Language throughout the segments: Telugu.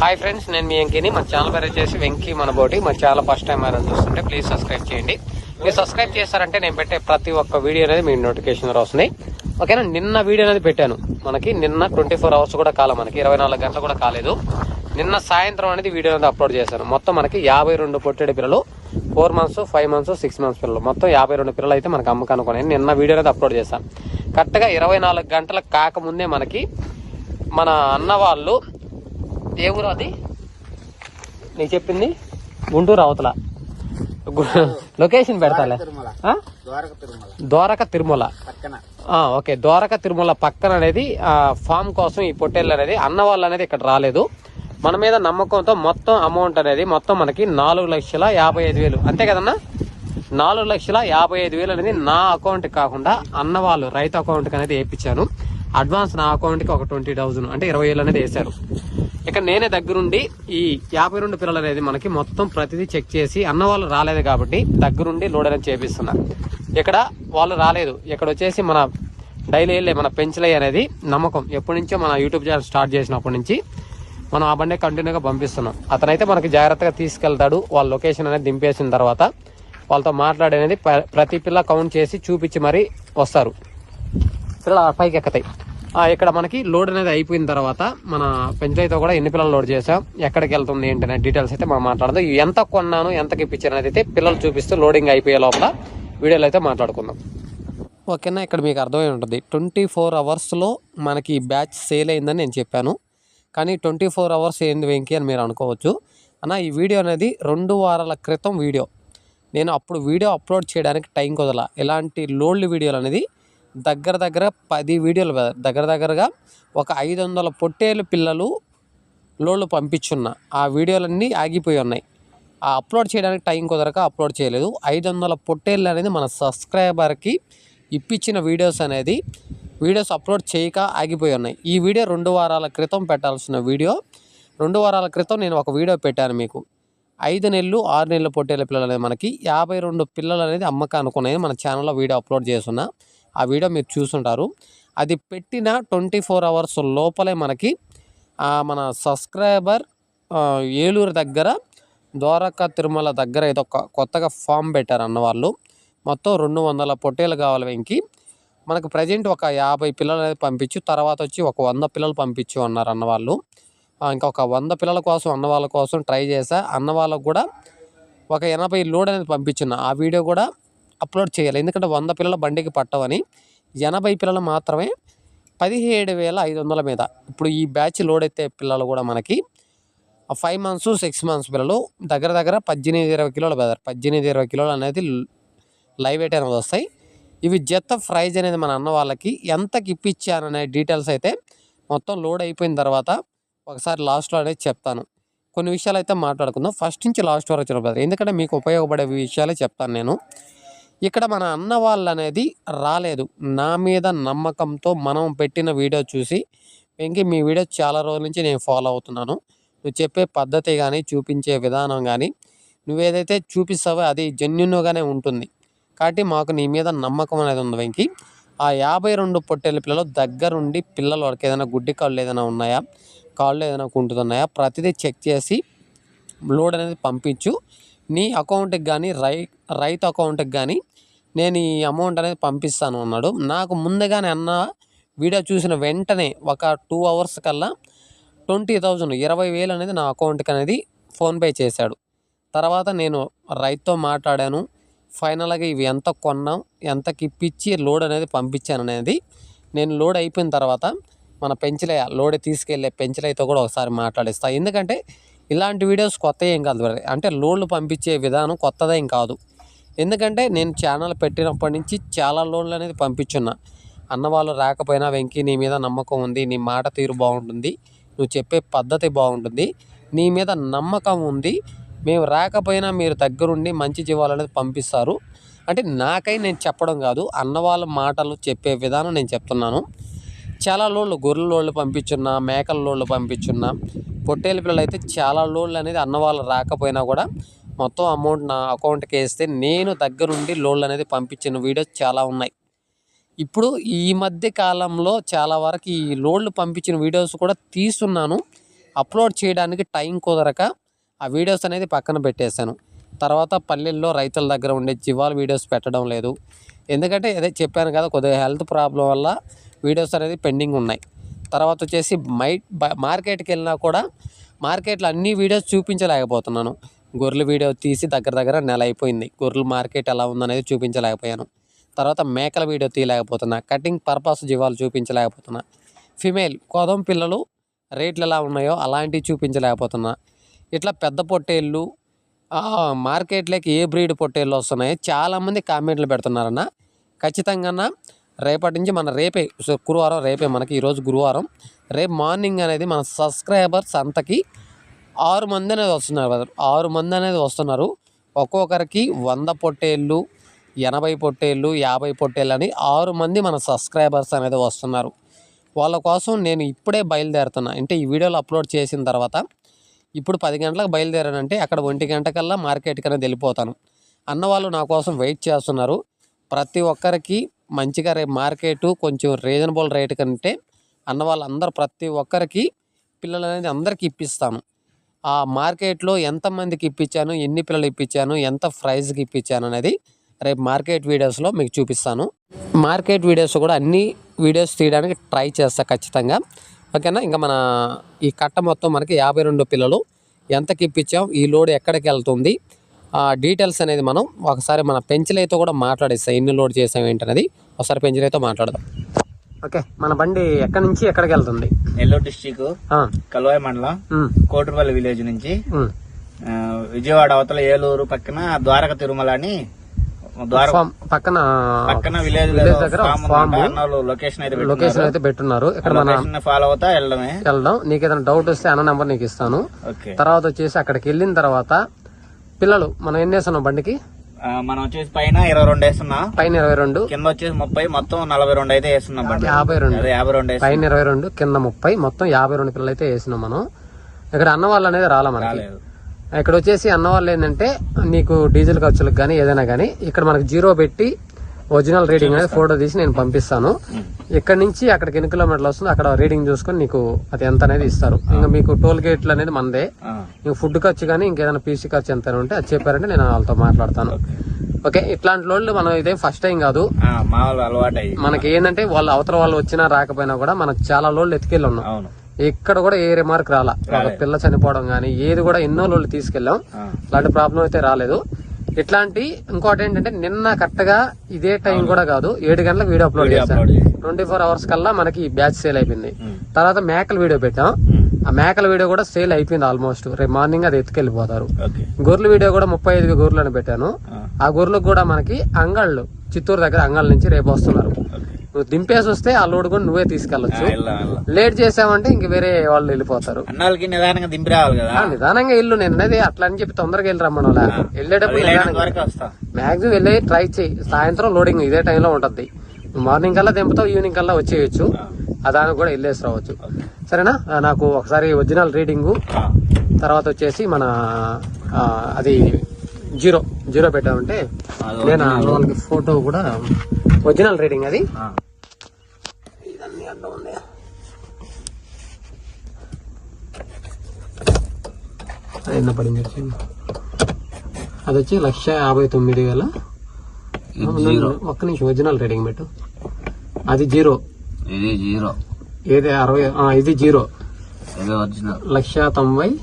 హాయ్ ఫ్రెండ్స్ నేను మీ వెంకీని. మన ఛానల్ పేరు వచ్చేసి వెంకీ మన బోటి మన ఛానల్ ఫస్ట్ టైం ఎవరైనా చూస్తుంటే ప్లీజ్ సబ్స్క్రైబ్ చేయండి. మీరు సబ్స్క్రైబ్ చేస్తారంటే నేను పెట్టే ప్రతి ఒక్క వీడియో అనేది మీ నోటిఫికేషన్ ద్వారా వస్తుంది. ఓకేనా నిన్న వీడియో అనేది పెట్టాను. మనకి నిన్న ట్వంటీ ఫోర్ అవర్స్ కూడా కాలం మనకి. ఇరవై నాలుగు గంటలు కూడా కాలేదు. నిన్న సాయంత్రం అనేది వీడియో అనేది అప్లోడ్ చేశాను. మొత్తం మనకి యాభై రెండు పొట్టేడు పిల్లలు four months five months six months పిల్లలు. మొత్తం యాభై రెండు పిల్లలు అయితే మనకి అమ్మకానికి ఉన్నాయి. నిన్న వీడియో అనేది అప్లోడ్ చేశాను. కరెక్ట్గా ఇరవై నాలుగు గంటలకు కాకముందే మనకి మన అన్న వాళ్ళు ఏ ఊరు అది? నీకు చెప్పింది గుంటూరు అవతల. లొకేషన్ పెడతాలే? ద్వారక తిరుమల. ఓకే. ద్వారక తిరుమల పక్కన అనేది ఫామ్ కోసం ఈ పొట్టేళ్ళు అనేది అన్న వాళ్ళు అనేది ఇక్కడ రాలేదు. మన మీద నమ్మకంతో మొత్తం అమౌంట్ అనేది మొత్తం మనకి నాలుగు లక్షల యాభై ఐదు వేలు. అంతే కదన్నా? నాలుగు లక్షల యాభై ఐదు వేలు అనేది నా అకౌంట్ కాకుండా అన్న వాళ్ళు రైతు అకౌంట్కి అనేది వేయించాను. అడ్వాన్స్ నా అకౌంట్కి ఒక ట్వంటీ థౌసండ్ అంటే ఇరవై వేలు అనేది వేశారు. ఇక్కడ నేనే దగ్గరుండి ఈ యాభై రెండు పిల్లలు అనేది మనకి మొత్తం ప్రతిదీ చెక్ చేసి అన్న వాళ్ళు రాలేదు కాబట్టి దగ్గరుండి లోడ్ అనేది చేపిస్తున్నా. ఇక్కడ వాళ్ళు రాలేదు. ఇక్కడ వచ్చేసి మన డైలీ వెళ్ళే మన పెంచలే అనేది నమ్మకం. ఎప్పటి నుంచో మన యూట్యూబ్ ఛానల్ స్టార్ట్ చేసినప్పటి నుంచి మనం ఆ బండి కంటిన్యూగా పంపిస్తున్నాం. అతనైతే మనకి జాగ్రత్తగా తీసుకెళ్తాడు. వాళ్ళ లొకేషన్ అనేది దింపేసిన తర్వాత వాళ్ళతో మాట్లాడేది ప్ర- ప్రతి పిల్ల కౌంట్ చేసి చూపించి మరీ వస్తారు. పిల్లలు ఆ పైకి ఎక్కుతాయి ఇక్కడ మనకి లోడ్ అనేది అయిపోయిన తర్వాత మన పెంచలైతో కూడా ఎన్ని పిల్లలు లోడ్ చేసాం ఎక్కడికి వెళ్తుంది ఏంటనే డీటెయిల్స్ అయితే మనం మాట్లాడదాం. ఎంత కొన్నాను ఎంతకి ఇప్పించాను అనేది అయితే పిల్లలు చూపిస్తూ లోడింగ్ అయిపోయే లోపల వీడియోలో అయితే మాట్లాడుకుందాం. ఓకేనా ఇక్కడ మీకు అర్థమై ఉంటుంది. ట్వంటీ ఫోర్ అవర్స్లో మనకి బ్యాచ్ సేల్ అయిందని నేను చెప్పాను. కానీ ట్వంటీ ఫోర్ అవర్స్ ఏంది వెంకీ అని మీరు అనుకోవచ్చు. అన్న ఈ వీడియో అనేది రెండు వారాల క్రితం వీడియో. నేను అప్పుడు వీడియో అప్లోడ్ చేయడానికి టైం కుదల ఇలాంటి లోల్డ్ వీడియోలు అనేది దగ్గర దగ్గర పది వీడియోలు దగ్గర దగ్గరగా ఒక ఐదు వందల పొట్టేలు పిల్లలు లోళ్ళు పంపించున్న ఆ వీడియోలన్నీ ఆగిపోయి ఉన్నాయి. ఆ అప్లోడ్ చేయడానికి టైం కుదరక అప్లోడ్ చేయలేదు. ఐదు వందల పొట్టేళ్ళు అనేది మన సబ్స్క్రైబర్కి ఇప్పించిన వీడియోస్ అనేది వీడియోస్ అప్లోడ్ చేయక ఆగిపోయి ఉన్నాయి. ఈ వీడియో రెండు వారాల క్రితం పెట్టాల్సిన వీడియో. రెండు వారాల క్రితం నేను ఒక వీడియో పెట్టాను మీకు. ఐదు నెలలు ఆరు నెలలు పొట్టేళ్ళ పిల్లలు అనేది మనకి యాభై రెండు పిల్లలు అనేది అమ్మక అనుకునేది మన ఛానల్లో వీడియో అప్లోడ్ చేస్తున్నా. ఆ వీడియో మీరు చూసుంటారు. అది పెట్టిన ట్వంటీ ఫోర్ అవర్స్ లోపలే మనకి మన సబ్స్క్రైబర్ ఏలూరు దగ్గర ద్వారకా తిరుమల దగ్గర ఏదో కొత్తగా ఫామ్ పెట్టారు అన్న వాళ్ళు. మొత్తం రెండు వందల పొట్టేలు కావాలి వెంకి. మనకు ప్రజెంట్ ఒక యాభై పిల్లలు అనేది పంపించు తర్వాత వచ్చి ఒక వంద పిల్లలు పంపించు అన్నారు అన్న వాళ్ళు ఒక వంద పిల్లల కోసం అన్న వాళ్ళ కోసం ట్రై చేశా. అన్న వాళ్ళకు కూడా ఒక ఎనభై లోడ్ అనేది పంపించిన. ఆ వీడియో కూడా అప్లోడ్ చేయాలి. ఎందుకంటే వంద పిల్లల బండికి పట్టవని. ఎనభై పిల్లలు మాత్రమే పదిహేడు వేల ఐదు వందల మీద. ఇప్పుడు ఈ బ్యాచ్ లోడ్ అయితే పిల్లలు కూడా మనకి ఫైవ్ మంత్స్ సిక్స్ మంత్స్ పిల్లలు దగ్గర దగ్గర పద్దెనిమిది ఇరవై కిలోలు బెదర్. పద్దెనిమిది ఇరవై కిలోలు అనేది లైవ్ వెయిట్ అనేది వస్తాయి. ఇవి జత ప్రైజ్ అనేది మన అన్న వాళ్ళకి ఎంతకి ఇప్పించాననే డీటెయిల్స్ అయితే మొత్తం లోడ్ అయిపోయిన తర్వాత ఒకసారి లాస్ట్లో అనేది చెప్తాను. కొన్ని విషయాలు అయితే మాట్లాడుకుందాం. ఫస్ట్ నుంచి లాస్ట్ వరకు చూడబోదు ఎందుకంటే మీకు ఉపయోగపడే విషయాలే చెప్తాను నేను. ఇక్కడ మన అన్న వాళ్ళు అనేది రాలేదు. నా మీద నమ్మకంతో మనం పెట్టిన వీడియో చూసి వెంకీ మీ వీడియో చాలా రోజుల నుంచి నేను ఫాలో అవుతున్నాను. నువ్వు చెప్పే పద్ధతి కానీ చూపించే విధానం కానీ నువ్వేదైతే చూపిస్తావో అది జెన్యున్గానే ఉంటుంది. కాబట్టి మాకు నీ మీద నమ్మకం అనేది ఉంది వెంకీ. ఆ యాభై రెండు పొట్టేళ్ళ పిల్లలు దగ్గరుండి పిల్లల వరకు ఏదైనా గుడ్డి కాళ్ళు ఏదైనా ఉన్నాయా? కాళ్ళు ఏదైనా కుంటున్నాయా? ప్రతిదీ చెక్ చేసి లోడ్ అనేది పంపించు. నీ అకౌంట్కి కానీ రై రైతు అకౌంట్కి కానీ నేను ఈ అమౌంట్ అనేది పంపిస్తాను అన్నాడు. నాకు ముందుగానే అన్న వీడియో చూసిన వెంటనే ఒక టూ అవర్స్ కల్లా ట్వంటీ థౌజండ్ ఇరవై వేలు అనేది నా అకౌంట్కి అనేది ఫోన్పే చేశాడు. తర్వాత నేను రైతుతో మాట్లాడాను. ఫైనల్గా ఇవి ఎంత కొన్నాం ఎంతకి ఇప్పించి లోడ్ అనేది పంపించాను అనేది నేను లోడ్ అయిపోయిన తర్వాత మన పెంచలయ్య లోడ్ తీసుకెళ్ళే పెంచలయ్యతో కూడా ఒకసారి మాట్లాడిస్తాను ఎందుకంటే ఇలాంటి వీడియోస్ కొత్త ఏం కాదు అంటే లోన్లు పంపించే విధానం కొత్తదేం కాదు. ఎందుకంటే నేను ఛానల్ పెట్టినప్పటి నుంచి చాలా లోన్లు అనేది పంపించున్నా. అన్నవాళ్ళు రాకపోయినా వెంకీ నీ మీద నమ్మకం ఉంది నీ మాట తీరు బాగుంటుంది నువ్వు చెప్పే పద్ధతి బాగుంటుంది నీ మీద నమ్మకం ఉంది మేము రాకపోయినా మీరు దగ్గరుండి మంచి జీవాలు అనేది పంపిస్తారు. అంటే నాకై నేను చెప్పడం కాదు అన్నవాళ్ళ మాటలు చెప్పే విధానం నేను చెప్తున్నాను. చాలా లోళ్ళు గొర్రెల లోళ్ళు పంపించున్నా మేకల లోళ్ళు పంపించున్నా పొట్టేళ్ళ పిల్లలు అయితే చాలా లోన్లు అనేది అన్న వాళ్ళు రాకపోయినా కూడా మొత్తం అమౌంట్ నా అకౌంట్కి వేస్తే నేను దగ్గరుండి లోన్లు అనేది పంపించిన వీడియోస్ చాలా ఉన్నాయి. ఇప్పుడు ఈ మధ్య కాలంలో చాలా వరకు ఈ లోన్లు పంపించిన వీడియోస్ కూడా తీస్తున్నాను. అప్లోడ్ చేయడానికి టైం కుదరక ఆ వీడియోస్ అనేది పక్కన పెట్టేశాను. తర్వాత పల్లెల్లో రైతుల దగ్గర ఉండే జీవాల వీడియోస్ పెట్టడం లేదు. ఎందుకంటే అదే చెప్పాను కదా కొద్దిగా హెల్త్ ప్రాబ్లం వల్ల వీడియోస్ అనేది పెండింగ్ ఉన్నాయి. తర్వాత వచ్చేసి మై మార్కెట్కి వెళ్ళినా కూడా మార్కెట్లో అన్ని వీడియోస్ చూపించలేకపోతున్నాను. గొర్రెల వీడియో తీసి దగ్గర దగ్గర నెల అయిపోయింది గొర్రెల మార్కెట్ ఎలా ఉందనేది చూపించలేకపోయాను. తర్వాత మేకల వీడియో తీయలేకపోతున్నా. కటింగ్ పర్పస్ జీవాలు చూపించలేకపోతున్నా. ఫిమేల్ కోదం పిల్లలు రేట్లు ఎలా ఉన్నాయో అలాంటివి చూపించలేకపోతున్నా. ఇట్లా పెద్ద పొట్టేళ్ళు మార్కెట్లోకి ఏ బ్రీడ్ పొట్టేళ్ళు వస్తున్నాయో చాలామంది కామెంట్లు పెడుతున్నారన్న. ఖచ్చితంగా రేపటి నుంచి మన రేపే శుక్రవారం రేపే మనకి ఈరోజు గురువారం. రేపు మార్నింగ్ అనేది మన సబ్స్క్రైబర్స్ అంతకి ఆరు మంది అనేది వస్తున్నారు ఆరు మంది అనేది వస్తున్నారు. ఒక్కొక్కరికి వంద పొట్టేళ్ళు ఎనభై పొట్టేళ్ళు యాభై పొట్టేళ్ళు అని ఆరు మంది మన సబ్స్క్రైబర్స్ అనేది వస్తున్నారు. వాళ్ళ కోసం నేను ఇప్పుడే బయలుదేరుతున్నా. అంటే ఈ వీడియోలు అప్లోడ్ చేసిన తర్వాత ఇప్పుడు పది గంటలకు బయలుదేరానంటే అక్కడ ఒంటి గంటకల్లా మార్కెట్కి అనేది వెళ్ళిపోతాను. అన్నవాళ్ళు నా కోసం వెయిట్ చేస్తున్నారు. ప్రతి ఒక్కరికి మంచిగా రేపు మార్కెట్ కొంచెం రీజనబుల్ రేట్ కంటే అన్న వాళ్ళందరూ ప్రతి ఒక్కరికి పిల్లలు అనేది అందరికి ఇప్పిస్తాను. ఆ మార్కెట్లో ఎంతమందికి ఇప్పించాను ఎన్ని పిల్లలు ఇప్పించాను ఎంత ప్రైజ్కి ఇప్పించాను అనేది రేపు మార్కెట్ వీడియోస్లో మీకు చూపిస్తాను. మార్కెట్ వీడియోస్ కూడా అన్ని వీడియోస్ తీయడానికి ట్రై చేస్తా ఖచ్చితంగా. ఓకేనా? ఇంకా మన ఈ కట్ట మొత్తం మనకి యాభై రెండు పిల్లలు. ఎంతకి ఇప్పించాం? ఈ లోడ్ ఎక్కడికి వెళ్తుంది? డీటెయిల్స్ అనేది మనం ఒకసారి మన పెంచలైతో కూడా మాట్లాడేస్తాం. ఎన్ని లోడ్ చేసాం ఏంటనేది ఒకసారి పెంచలైతో మాట్లాడదాం. ఓకే మన బండి ఎక్కడి నుంచి ఎక్కడికి వెళ్తుంది? నెల్లూరు డిస్టిక్ ఆ, కల్వాయి మండలం ఉమ్, కోటరపల్లి విలేజ్ నుంచి. విజయవాడ అవతల ఏలూరు పక్కన ద్వారక తిరుమల అని పక్కన పక్కన విలేజ్ దగ్గర ఫామ్ లొకేషన్ అయితే లొకేషన్ అయితే పెట్టున్నారు. ఇక్కడ మన ఫాలో అవుతా వెళ్ళడమే. వెళ్దాం. నీకు ఏదైనా డౌట్ వస్తే అన్న నెంబర్ నీకు ఇస్తాను. ఓకే. తర్వాత వచ్చేసి అక్కడికి వెళ్ళిన తర్వాత పిల్లలు మనం ఎన్ని వేస్తున్నాం బండికి? మనం వచ్చేసి పైన ఇరవై రెండు వేస్తున్నాం. పైన ఇరవై రెండు. కింద వచ్చేసి ముప్పై మొత్తం నలభై రెండు అయితే వేస్తున్నాం బండి. యాభై రెండు. యాభై రెండు పైన ఇరవై రెండు కింద ముప్పై మొత్తం యాభై రెండు పిల్లలు అయితే వేసినాం మనం. ఇక్కడ అన్న వాళ్ళు అనేది రాలా మనకి? ఇక్కడ వచ్చేసి అన్న వాళ్ళు ఏంటంటే నీకు డీజిల్ ఖర్చులకు కానీ ఏదైనా కానీ ఇక్కడ మనకి జీరో పెట్టి ఒరిజినల్ రీడింగ్ అనేది ఫోటో తీసి నేను పంపిస్తాను. ఇక్కడ నుంచి అక్కడికి ఎన్ని కిలోమీటర్లు వస్తుందో అక్కడ రీడింగ్ చూసుకొని నీకు అది ఎంత అనేది ఇస్తారు. ఇంకా మీకు టోల్ గేట్లు అనేది మనదే ఇంకా ఫుడ్ ఖర్చు కానీ ఇంకేదైనా పీసీ ఖర్చు ఎంత ఉంటే అది చెప్పారంటే నేను వాళ్ళతో మాట్లాడతాను. ఓకే. ఇట్లాంటి లోళ్ళు మనం ఇదే ఫస్ట్ టైం కాదు. వాళ్ళు మనకి ఏంటంటే వాళ్ళు అవతల వాళ్ళు వచ్చినా రాకపోయినా కూడా మనకు చాలా లోళ్ళు ఎత్తుకెళ్ళి ఉన్నాం. ఎక్కడ కూడా ఏ రిమార్క్ రాలా? ఒక పిల్ల చనిపోవడం కానీ ఏది కూడా ఎన్నో లోళ్ళు తీసుకెళ్ళాం. ఆ, అలాంటి ప్రాబ్లం అయితే రాలేదు. ఇట్లాంటి ఇంకోటి ఏంటంటే నిన్న కరెక్ట్గా ఇదే టైం కూడా కాదు ఏడు గంటలకు వీడియో అప్లోడ్ చేసి. ట్వంటీ ఫోర్ అవర్స్ కల్లా మనకి బ్యాచ్ సేల్ అయిపోయింది. తర్వాత మేకల వీడియో పెట్టాం. ఆ మేకల వీడియో కూడా సేల్ అయిపోయింది ఆల్మోస్ట్. రేపు మార్నింగ్ అది ఎత్తుకెళ్ళిపోతారు. గొర్రెల వీడియో కూడా ముప్పై ఐదు గొర్రెలు అని పెట్టాను ఆ, గొర్రెలకు కూడా మనకి అంగళ్ళు చిత్తూరు దగ్గర అంగళ్ళ నుంచి రేపు వస్తున్నారు. నువ్వు దింపేసి వస్తే ఆ లోడ్ కూడా నువ్వే వెళ్దాం లేట్ చేసావంటే ఇంక వేరే వాళ్ళు వెళ్ళిపోతారు. అన్నాళ్ళకి నిదానంగా దింపి రావాలి కదా? నిదానంగా ఇల్లు నేను అనేది అట్లా అని చెప్పి తొందరగా వెళ్ళి రమ్మను వెళ్ళేటప్పుడు మాక్సిమం వెళ్ళి ట్రై చేయి. సాయంత్రం లోడింగ్ ఇదే టైంలో ఉంటుంది. మార్నింగ్ కల్లా దింపుతావు ఈవినింగ్ కల్లా వచ్చేయచ్చు. ఆ. దానికి కూడా వెళ్ళేసి రావచ్చు. సరేనా? నాకు ఒకసారి ఒరిజినల్ రీడింగు. తర్వాత వచ్చేసి మన అది జీరో జీరో పెట్టామంటే అది నేను వాళ్ళకి ఫోటో కూడా ఒరిజినల్ రీడింగ్ అది. ఆ, ఇదన్నీ అడ్డం ఉంది అది పడింది వచ్చింది అది వచ్చి లక్ష యాభై తొమ్మిది వేల. ఒక్క నిమిషం ఒరిజినల్ రీడింగ్ పెట్టు. అది జీరో. ఇది జీరో. ఏది అరవై? ఇది జీరో. ఇది లక్ష తొంభై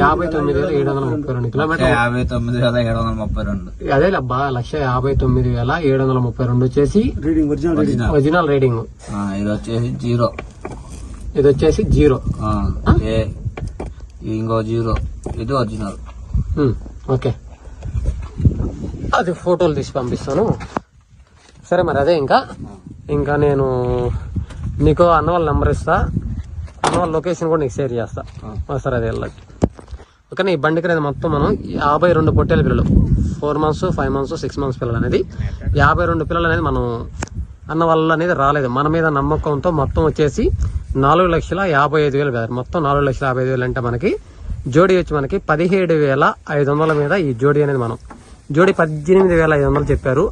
యాభై తొమ్మిది వేల ఏడు వందల ముప్పై రెండు కిలోమీటర్ యాభై తొమ్మిది వేల ఏడు వందల ముప్పై రెండు. అదే అబ్బా లక్ష యాభై తొమ్మిది వేల ఏడు వందల ముప్పై రెండు వచ్చేసి ఒరిజినల్ ఒరిజినల్ రీడింగ్ ఆ, ఇది వచ్చేసి జీరో. ఇది వచ్చేసి జీరో. ఇంకో జీరో. ఇది ఒరిజినల్ ఓకే. అది ఫోటోలు తీసి పంపిస్తాను. సరే మరి అదే ఇంకా. ఇంకా నేను నీకు అన్న వాళ్ళ నెంబర్ ఇస్తా. వాళ్ళ లొకేషన్ కూడా నీకు షేర్ చేస్తా. సరే అది వెళ్ళచ్చు. ఓకే ఈ బండికి అనేది మొత్తం మనం యాభై రెండు పొట్టేల పిల్లలు. Four months five months six months పిల్లలు అనేది. యాభై రెండు పిల్లలు అనేది మనం అన్న వాళ్ళ అనేది రాలేదు. మన మీద నమ్మకంతో మొత్తం వచ్చేసి నాలుగు లక్షల యాభై ఐదు వేలు కదా. మొత్తం నాలుగు లక్షల యాభై ఐదు వేలు అంటే మనకి జోడీ వచ్చి మనకి పదిహేడు వేల ఐదు వందల మీద ఈ జోడీ అనేది మనం. జోడీ పద్దెనిమిది వేల ఐదు వందలు చెప్పారు.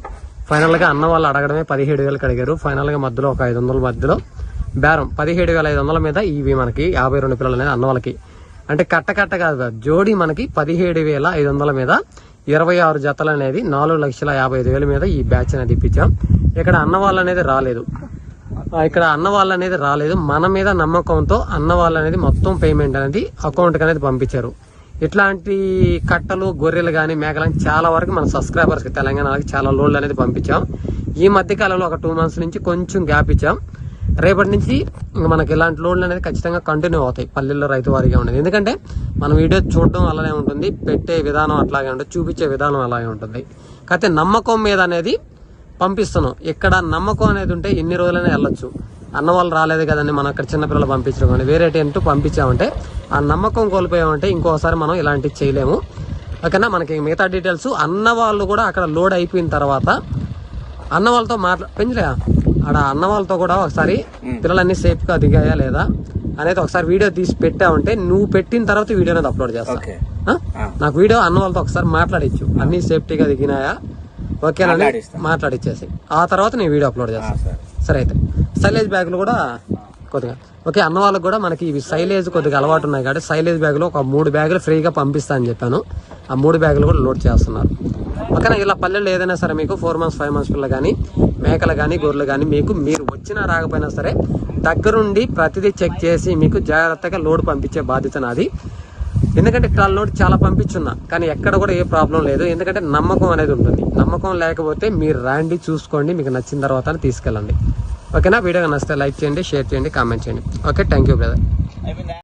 ఫైనల్గా అన్న వాళ్ళు అడగడమే పదిహేడు వేలకు అడిగారు ఫైనల్గా మధ్యలో ఒక ఐదు వందల మధ్యలో బేరం. పదిహేడు వేల ఐదు వందల మీద ఇవి మనకి యాభై రెండు పిల్లలు అనేది అన్న వాళ్ళకి. అంటే కట్ట కట్ట కాదు జోడి మనకి పదిహేడు వేల ఐదు వందల మీద ఇరవై ఆరు జతలు అనేది నాలుగు లక్షల యాభై ఐదు వేల మీద ఈ బ్యాచ్ అనేది ఇప్పించాం. ఇక్కడ అన్న వాళ్ళు అనేది రాలేదు. ఇక్కడ అన్న వాళ్ళు అనేది రాలేదు. మన మీద నమ్మకంతో అన్న వాళ్ళు అనేది మొత్తం పేమెంట్ అనేది అకౌంట్కి అనేది పంపించారు. ఇట్లాంటి కట్టలు గొర్రెలు కానీ మేకలు చాలా వరకు మన సబ్స్క్రైబర్స్కి తెలంగాణకి చాలా లోన్లు అనేది పంపించాం. ఈ మధ్య కాలంలో ఒక టూ మంత్స్ నుంచి కొంచెం గ్యాప్ ఇచ్చాం. రేపటి నుంచి మనకి ఇలాంటి లోన్లు అనేది ఖచ్చితంగా కంటిన్యూ అవుతాయి పల్లెల్లో రైతు వారిగా ఉండేది. ఎందుకంటే మన వీడియో చూడడం అలానే ఉంటుంది పెట్టే విధానం అట్లాగే ఉంటుంది చూపించే విధానం అలాగే ఉంటుంది. కాకపోతే నమ్మకం మీద అనేది పంపిస్తున్నాం. ఇక్కడ నమ్మకం అనేది ఉంటే ఎన్ని రోజులైనా వెళ్ళొచ్చు. అన్న వాళ్ళు రాలేదు కదండి మనం అక్కడ చిన్నపిల్లలు పంపించడం. కానీ వేరే టెంట్ పంపించామంటే ఆ నమ్మకం కోల్పోయామంటే ఇంకోసారి మనం ఇలాంటివి చేయలేము. ఓకేనా? మనకి మిగతా డీటెయిల్స్ అన్న వాళ్ళు కూడా అక్కడ లోడ్ అయిపోయిన తర్వాత అన్న వాళ్ళతో మాట్లా పెంచలే. ఆడ అన్న వాళ్ళతో కూడా ఒకసారి పిల్లలన్నీ సేఫ్గా దిగాయా లేదా అనేది ఒకసారి వీడియో తీసి పెట్టామంటే నువ్వు పెట్టిన తర్వాత వీడియో అనేది అప్లోడ్ చేస్తా? నాకు వీడియో అన్న వాళ్ళతో ఒకసారి మాట్లాడించు అన్ని సేఫ్టీగా దిగినాయా? మాట్లాడిస్తా. మాట్లాడిచ్చేసి ఆ తర్వాత నేను వీడియో అప్లోడ్ చేస్తాను సరే. సరే అయితే. సైలేజ్ బ్యాగులు కూడా కొద్దిగా. ఓకే అన్న వాళ్ళకి కూడా మనకి ఇవి సైలేజ్ కొద్దిగా అలవాటు ఉన్నాయి కాబట్టి సైలేజ్ బ్యాగులు ఒక మూడు బ్యాగులు ఫ్రీగా పంపిస్తా అని చెప్పాను. ఆ మూడు బ్యాగులు కూడా లోడ్ చేస్తున్నారు. పక్కన ఇలా పల్లెల్లో ఏదైనా సరే మీకు ఫోర్ మంత్స్ ఫైవ్ మంత్స్ పిల్లలు కానీ మేకలు కానీ గొర్రెలు కానీ మీకు మీరు వచ్చినా రాకపోయినా సరే దగ్గరుండి ప్రతిదీ చెక్ చేసి మీకు జాగ్రత్తగా లోడ్ పంపించే బాధ్యత నాది. ఎందుకంటే ఇక్కడ లోడ్ చాలా పంపించున్నా కానీ ఎక్కడ కూడా ఏ ప్రాబ్లం లేదు. ఎందుకంటే నమ్మకం అనేది ఉంటుంది. నమ్మకం లేకపోతే మీరు రండి చూసుకోండి మీకు నచ్చిన తర్వాత తీసుకెళ్ళండి. ఓకేనా? వీడియో నచ్చితే లైక్ చేయండి షేర్ చేయండి కామెంట్ చేయండి. Okay thank you brother